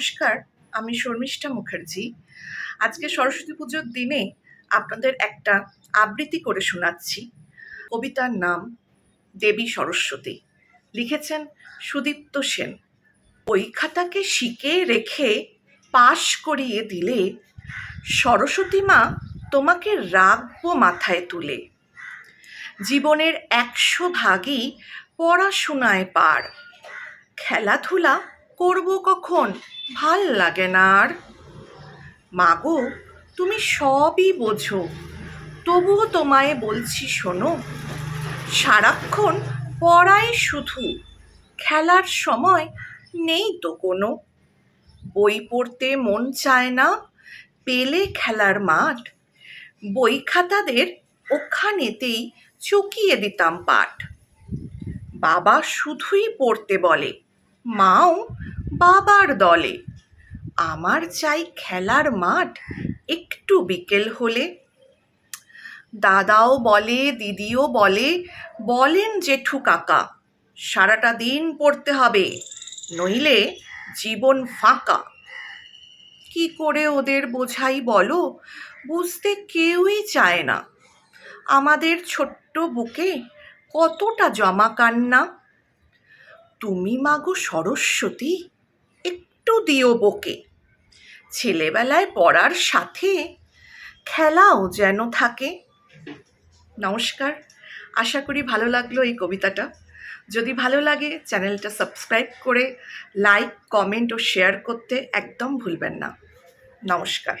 নমস্কার, আমি শর্মিষ্ঠা মুখার্জি। আজকে সরস্বতী পুজোর দিনে আপনাদের একটা আবৃত্তি করে শোনাচ্ছি। কবিতার নাম, দেবী সরস্বতী। লিখেছেন সুদীপ্ত সেন। ওই খাতাকে শিকে রেখে পাশ করিয়ে দিলে সরস্বতী মা তোমাকে রাখব মাথায় তুলে। জীবনের একশো ভাগই পড়াশোনায় পার। খেলাধুলা করব কখন? ভালো লাগে না আর। মাগো, তুমি সবই বোঝো। তবুও তোমায় বলছি শোনো, সারাক্ষণ পড়াই শুধু, খেলার সময় নেই তো কোনো। বই পড়তে মন চায় না, পেলে খেলার মাঠ। বই খাতাদের ওখানেতেই চুকিয়ে দিতাম পাঠ। বাবা শুধুই পড়তে বলে, মাও বাবার দলে। আমার চাই খেলার মাঠ একটু বিকেল হলে। দাদাও বলে, দিদিও বলে, বলেন জেঠু কাকা, সারাটা দিন পড়তে হবে, নইলে জীবন ফাঁকা। কি করে ওদের বোঝাই বলো, বুঝতে কেউই চায় না। আমাদের ছোট্ট বুকে কতটা জমা কান্না তুমি মাগো সরস্বতী একটু দিও বকে ছেলেবেলায় পড়ার সাথে খেলাও যেন থাকে। নমস্কার, আশা করি ভালো লাগল এই কবিতাটা। যদি ভালো লাগে, চ্যানেলটা সাবস্ক্রাইব করে লাইক, কমেন্ট ও শেয়ার করতে একদম ভুলবেন না। নমস্কার।